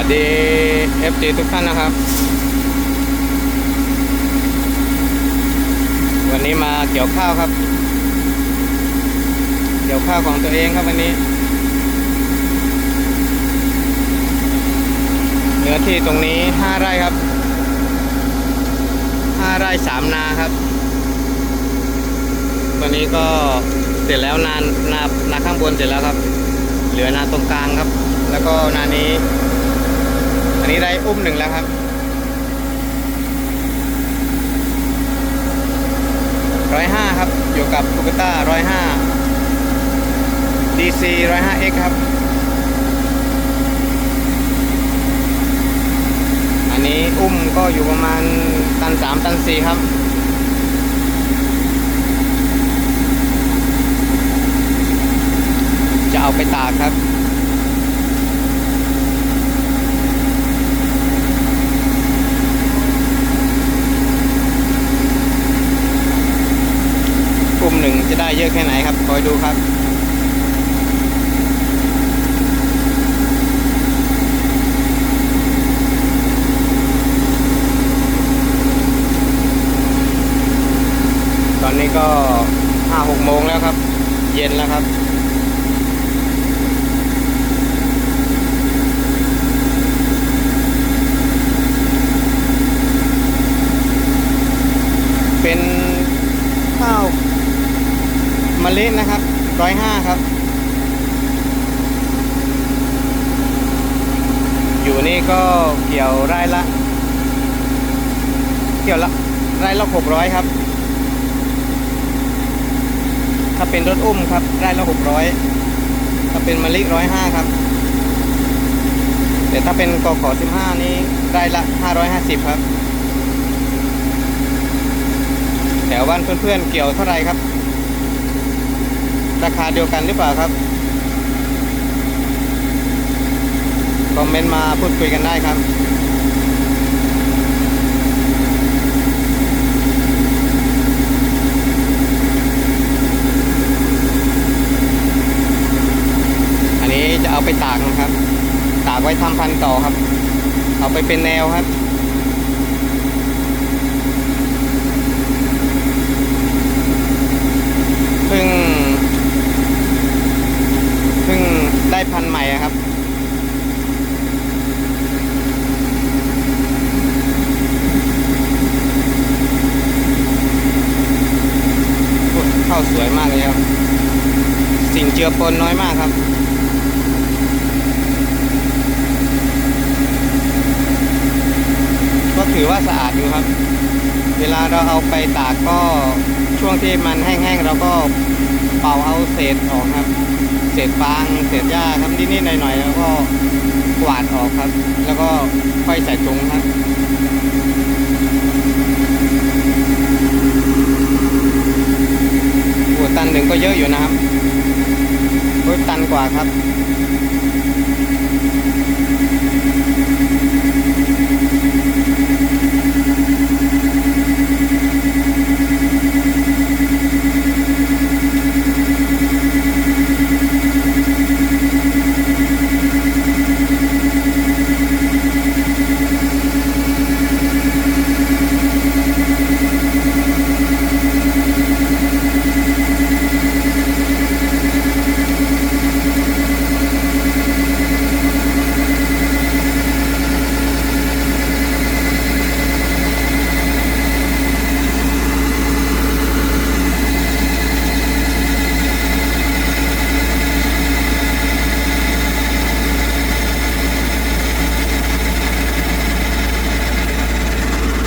ัสดี FG ทุกท่านนะครับ วันนี้มาเกี่ยวข้าวครับ เกี่ยวข้าวของตัวเองครับวันนี้ เนื้อที่ตรงนี้ห้าไร่ครับห้าไร่สามนาครับวันนี้ก็เสร็จแล้วนานานาข้างบนเสร็จแล้วครับ เหลือนาตรงกลางครับแล้วก็นานี้ อันนี้ได้อุ้มหนึ่งแล้วครับ ร้อยห้าครับ อยู่กับคูเปต้าร้อยห้าดีซีร้อยห้าเอ็กครับ อันนี้อุ้มก็อยู่ประมาณตันสามตันสี่ครับจะเอาไปตากครับ กลุ่มหนึ่งจะได้เย อะแค่ไหนครับ คอยดูครับตอนนี้ก็ห้าหกโมงแล้วครับ เย็นแล้วครับ เป็น มะลินะครับร้อยห้าครับ อยู่นี่ก็เกี่ยวไร่ละ เกี่ยวละไร่ละหกร้อยครับ ถ้าเป็นรถอุ้มครับไร่ละหกร้อยถ้าเป็นมะลิร้อยห้าครับแต่ถ้าเป็นกขอสิบห้านี้ไร่ละห้าร้อยห้าสิบครับ แถวบ้านเพื่อนๆเกี่ยวเท่าไรครับ ราคาเดียวกันหรือเปล่าครับ คอมเมนต์มาพูดคุยกันได้ครับอันนี้จะเอาไปตากนะครับ ตากไว้ทำพันต่อครับ เอาไปเป็นแนวครับ เพิ่งเพิ่งได้พันธุ์ใหม่อะครับ โอ้ยข้าวสวยมากเลยครับ สิ่ง เจือปนน้อยมากครับ ก็ถือว่าสะอาดอยู่ครับ เวลาเราเอาไปตากก็ช่วงที่มันแห้งๆเราก็เป่าเอาเศษออกครับ เศษฟางเศษหญ้าครับนิดๆหน่อยๆแล้วก็กวาดออกครับ แล้วก็ค่อยใส่ถุงครับ นกว่าครับ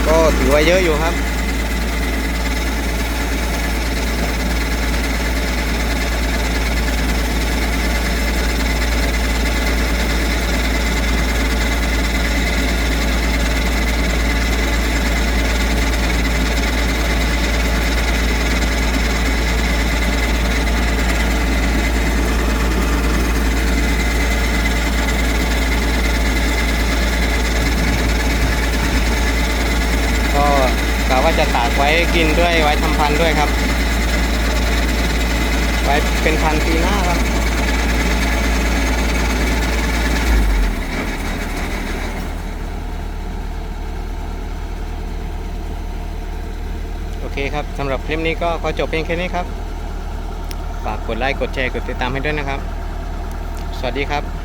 ก็ถือ ว่าเยอะอยู่ครับ ไว้กินด้วยไว้ทำพันด้วยครับ ไว้เป็นพันปีหน้าครับโอเคครับสำหรับคลิปนี้ก็ขอจบเพียงแค่นี้ครับ ฝากกดไลค์ กดแชร์ กดติดตามให้ด้วยนะครับ สวัสดีครับ